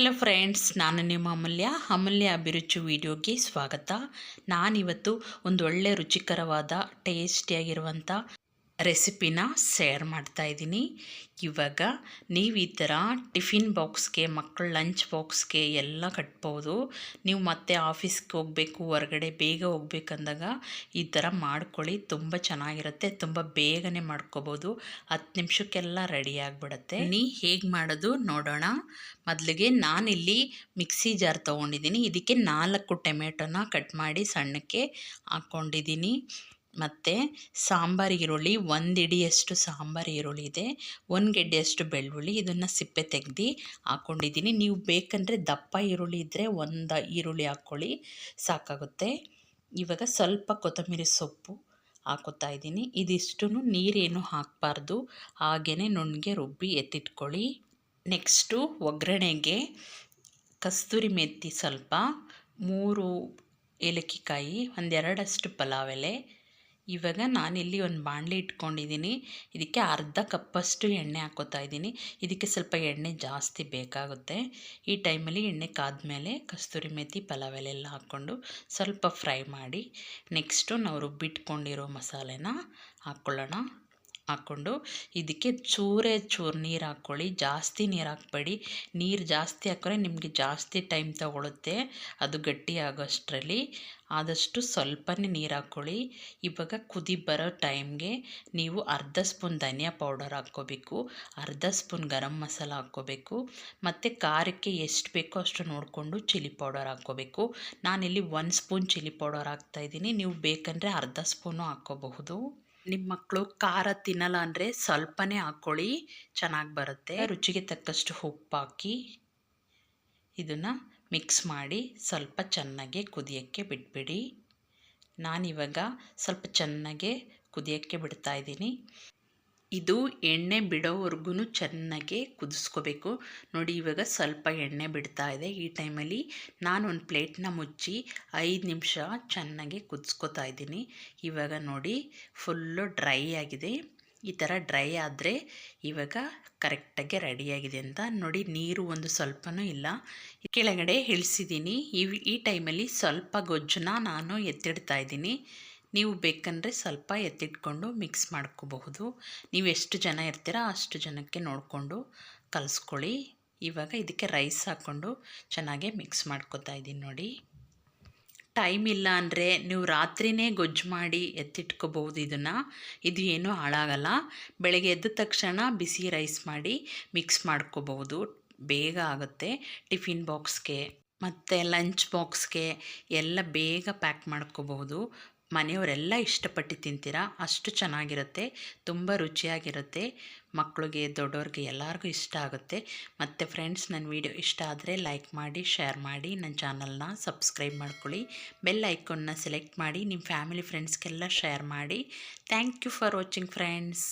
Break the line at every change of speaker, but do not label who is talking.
Hello friends ನಾನು ನಿಮ್ಮ ಅಮೂಲ್ಯ. ಅಮೂಲ್ಯ ಅಭಿರುಚಿ ವಿಡಿಯೋಗೆ ಸ್ವಾಗತ. ನಾನಿವತ್ತು ಒಂದು ಒಳ್ಳೆ ರುಚಿಕರವಾದ ಟೇಸ್ಟಿಯಾಗಿರುವಂಥ ರೆಸಿಪಿನ ಶೇರ್ ಮಾಡ್ತಾ ಇದ್ದೀನಿ. ಇವಾಗ ನೀವು ಈ ಥರ ಟಿಫಿನ್ ಬಾಕ್ಸ್ಗೆ ಮಕ್ಕಳ ಲಂಚ್ ಬಾಕ್ಸ್ಗೆ ಎಲ್ಲ ಕಟ್ಬೋದು. ನೀವು ಮತ್ತೆ ಆಫೀಸ್ಗೆ ಹೋಗಬೇಕು, ಹೊರಗಡೆ ಬೇಗ ಹೋಗ್ಬೇಕಂದಾಗ ಈ ಥರ ಮಾಡ್ಕೊಳ್ಳಿ. ತುಂಬ ಚೆನ್ನಾಗಿರುತ್ತೆ, ತುಂಬ ಬೇಗನೆ ಮಾಡ್ಕೋಬೋದು. ಹತ್ತು ನಿಮಿಷಕ್ಕೆಲ್ಲ ರೆಡಿ ಆಗಿಬಿಡುತ್ತೆ. ನೀ ಹೇಗೆ ಮಾಡೋದು ನೋಡೋಣ. ಮೊದಲಿಗೆ ನಾನಿಲ್ಲಿ ಮಿಕ್ಸಿ ಜಾರ್ ತೊಗೊಂಡಿದ್ದೀನಿ. ಇದಕ್ಕೆ ನಾಲ್ಕು ಟೊಮೆಟೊನ ಕಟ್ ಮಾಡಿ ಸಣ್ಣಕ್ಕೆ ಹಾಕ್ಕೊಂಡಿದ್ದೀನಿ ಮತ್ತು ಸಾಂಬಾರು ಈರುಳ್ಳಿ ಒಂದು ಇಡಿಯಷ್ಟು ಸಾಂಬಾರು ಈರುಳ್ಳಿ ಇದೆ ಒಂದು ಗೆಡ್ಡೆಯಷ್ಟು ಬೆಳ್ಳುಳ್ಳಿ, ಇದನ್ನು ಸಿಪ್ಪೆ ತೆಗ್ದು ಹಾಕ್ಕೊಂಡಿದ್ದೀನಿ ನೀವು ಬೇಕಂದರೆ ದಪ್ಪ ಈರುಳ್ಳಿ ಇದ್ದರೆ ಒಂದು ಈರುಳ್ಳಿ ಹಾಕ್ಕೊಳ್ಳಿ, ಸಾಕಾಗುತ್ತೆ. ಇವಾಗ ಸ್ವಲ್ಪ ಕೊತ್ತಂಬರಿ ಸೊಪ್ಪು ಹಾಕೋತಾ ಇದ್ದೀನಿ. ಇದಿಷ್ಟು ನೀರೇನು ಹಾಕಬಾರ್ದು ಹಾಗೇ ನುಣ್ಣಗೆ ರುಬ್ಬಿ ಎತ್ತಿಟ್ಕೊಳ್ಳಿ. ನೆಕ್ಸ್ಟು ಒಗ್ಗರಣೆಗೆ ಕಸ್ತೂರಿ ಮೆತ್ತಿ ಸ್ವಲ್ಪ, ಮೂರು ಏಲಕ್ಕಿಕಾಯಿ ಒಂದೆರಡಷ್ಟು ಪಲಾವ್ ಎಲೆ ಇವಾಗ ನಾನಿಲ್ಲಿ ಒಂದು ಬಾಣಲೆ ಇಟ್ಕೊಂಡಿದ್ದೀನಿ. ಇದಕ್ಕೆ ಅರ್ಧ ಕಪ್ಪಷ್ಟು ಎಣ್ಣೆ ಹಾಕೋತಾ ಇದ್ದೀನಿ. ಇದಕ್ಕೆ ಸ್ವಲ್ಪ ಎಣ್ಣೆ ಜಾಸ್ತಿ ಬೇಕಾಗುತ್ತೆ. ಈ ಟೈಮಲ್ಲಿ ಎಣ್ಣೆ ಕಾದ್ಮೇಲೆ ಕಸ್ತೂರಿ ಮೆಥಿ ಪಲಾವ್ ಎಲೆ ಎಲ್ಲ ಹಾಕ್ಕೊಂಡು ಸ್ವಲ್ಪ ಫ್ರೈ ಮಾಡಿ ನೆಕ್ಸ್ಟು ನಾವು ರುಬ್ಬಿಟ್ಕೊಂಡಿರೋ ಮಸಾಲೆನ ಹಾಕ್ಕೊಳ್ಳೋಣ. ಹಾಕ್ಕೊಂಡು ಇದಕ್ಕೆ ಚೂರೇ ಚೂರು ನೀರು ಹಾಕ್ಕೊಳ್ಳಿ. ಜಾಸ್ತಿ ನೀರು ಹಾಕ್ಬೇಡಿ. ನೀರು ಜಾಸ್ತಿ ಹಾಕಿದ್ರೆ ನಿಮಗೆ ಜಾಸ್ತಿ ಟೈಮ್ ತಗೊಳುತ್ತೆ. ಅದು ಗಟ್ಟಿ ಆಗೋಷ್ಟರಲ್ಲಿ. ಆದಷ್ಟು ಸ್ವಲ್ಪನೇ ನೀರು ಹಾಕ್ಕೊಳ್ಳಿ. ಇವಾಗ ಕುದಿ ಬರೋ ಟೈಮ್ಗೆ ನೀವು ಅರ್ಧ ಸ್ಪೂನ್ ಧನಿಯಾ ಪೌಡರ್ ಹಾಕ್ಕೋಬೇಕು. ಅರ್ಧ ಸ್ಪೂನ್ ಗರಂ ಮಸಾಲ ಹಾಕ್ಕೋಬೇಕು. ಮತ್ತು ಖಾರಕ್ಕೆ ಎಷ್ಟು ಬೇಕೋ ಅಷ್ಟು ನೋಡಿಕೊಂಡು ಚಿಲ್ಲಿ ಪೌಡರ್ ಹಾಕ್ಕೋಬೇಕು. ನಾನಿಲ್ಲಿ ಒಂದು ಸ್ಪೂನ್ ಚಿಲ್ಲಿ ಪೌಡರ್ ಹಾಕ್ತಾಯಿದ್ದೀನಿ ನೀವು ಬೇಕಂದರೆ ಅರ್ಧ ಸ್ಪೂನು ಹಾಕ್ಕೋಬಹುದು. ನಿಮ್ಮ ಮಕ್ಕಳು ಖಾರ ತಿನ್ನಲ್ಲ ಅಂದರೆ ಸ್ವಲ್ಪನೇ ಹಾಕ್ಕೊಳ್ಳಿ ಚೆನ್ನಾಗಿ ಬರುತ್ತೆ. ರುಚಿಗೆ ತಕ್ಕಷ್ಟು ಉಪ್ಪು ಹಾಕಿ, ಇದನ್ನು ಮಿಕ್ಸ್ ಮಾಡಿ ಸ್ವಲ್ಪ ಚೆನ್ನಾಗಿ ಕುದಿಯೋಕ್ಕೆ ಬಿಟ್ಬಿಡಿ. ನಾನಿವಾಗ ಸ್ವಲ್ಪ ಚೆನ್ನಾಗೆ ಕುದಿಯೋಕ್ಕೆ ಬಿಡ್ತಾ ಇದ್ದೀನಿ. ಇದು ಎಣ್ಣೆ ಬಿಡೋವರೆಗೂ ಚೆನ್ನಾಗಿ ಕುದಿಸ್ಕೋಬೇಕು. ನೋಡಿ, ಇವಾಗ ಸ್ವಲ್ಪ ಎಣ್ಣೆ ಬಿಡ್ತಾ ಇದೆ. ಈ ಟೈಮಲ್ಲಿ ನಾನು ಒಂದು ಪ್ಲೇಟ್ನ ಮುಚ್ಚಿ ಐದು ನಿಮಿಷ ಚೆನ್ನಾಗಿ ಕುದಿಸ್ಕೋತಾ ಇದ್ದೀನಿ. ಇವಾಗ ನೋಡಿ, ಫುಲ್ಲು ಡ್ರೈ ಆಗಿದೆ. ಈ ಥರ ಡ್ರೈ ಆದರೆ ಇವಾಗ ಕರೆಕ್ಟಾಗಿ ರೆಡಿಯಾಗಿದೆ ಅಂತ. ನೋಡಿ, ನೀರು ಒಂದು ಸ್ವಲ್ಪನೂ ಇಲ್ಲ. ಕೆಳಗಡೆ ಇಳಿಸಿದ್ದೀನಿ. ಈ ಈ ಟೈಮಲ್ಲಿ ಸ್ವಲ್ಪ ಗೊಜ್ಜನ್ನ ನಾನು ಎತ್ತಿಡ್ತಾ ಇದ್ದೀನಿ. ನೀವು ಬೇಕಂದರೆ ಸ್ವಲ್ಪ ಎತ್ತಿಟ್ಕೊಂಡು ಮಿಕ್ಸ್ ಮಾಡ್ಕೋಬಹುದು. ನೀವು ಎಷ್ಟು ಜನ ಇರ್ತೀರಾ ಅಷ್ಟು ಜನಕ್ಕೆ ನೋಡಿಕೊಂಡು ಕಲಿಸ್ಕೊಳ್ಳಿ. ಇವಾಗ ಇದಕ್ಕೆ ರೈಸ್ ಹಾಕ್ಕೊಂಡು ಚೆನ್ನಾಗೆ ಮಿಕ್ಸ್ ಮಾಡ್ಕೊತಾ ಇದ್ದೀನಿ ನೋಡಿ. ಟೈಮ್ ಇಲ್ಲ ಅಂದರೆ ನೀವು ರಾತ್ರಿಯೇ ಗೊಜ್ಜು ಮಾಡಿ ಎತ್ತಿಟ್ಕೋಬಹುದು ಇದನ್ನು. ಇದು ಏನೂ ಹಾಳಾಗಲ್ಲ. ಬೆಳಗ್ಗೆ ಎದ್ದ ತಕ್ಷಣ ಬಿಸಿ ರೈಸ್ ಮಾಡಿ ಮಿಕ್ಸ್ ಮಾಡ್ಕೋಬಹುದು. ಬೇಗ ಆಗುತ್ತೆ ಟಿಫಿನ್ ಬಾಕ್ಸ್ಗೆ. ಮತ್ತು ಲಂಚ್ ಬಾಕ್ಸ್ಗೆ ಎಲ್ಲ ಬೇಗ ಪ್ಯಾಕ್ ಮಾಡ್ಕೋಬಹುದು. ಮನೆಯವರೆಲ್ಲ ಇಷ್ಟಪಟ್ಟು ತಿಂತೀರಾ? ಅಷ್ಟು ಚೆನ್ನಾಗಿರುತ್ತೆ. ತುಂಬ ರುಚಿಯಾಗಿರುತ್ತೆ. ಮಕ್ಕಳಿಗೆ ದೊಡ್ಡವ್ರಿಗೆ ಎಲ್ಲರಿಗೂ ಇಷ್ಟ ಆಗುತ್ತೆ. ಮತ್ತು ಫ್ರೆಂಡ್ಸ್ ನನ್ನ ವಿಡಿಯೋ ಇಷ್ಟ ಆದರೆ ಲೈಕ್ ಮಾಡಿ ಶೇರ್ ಮಾಡಿ ನನ್ನ ಚಾನಲ್ನ ಸಬ್ಸ್ಕ್ರೈಬ್ ಮಾಡ್ಕೊಳ್ಳಿ. ಬೆಲ್ ಐಕಾನ್ನ ಸೆಲೆಕ್ಟ್ ಮಾಡಿ ನಿಮ್ಮ ಫ್ಯಾಮಿಲಿ ಫ್ರೆಂಡ್ಸ್ಗೆಲ್ಲ ಶೇರ್ ಮಾಡಿ. Thank you for watching friends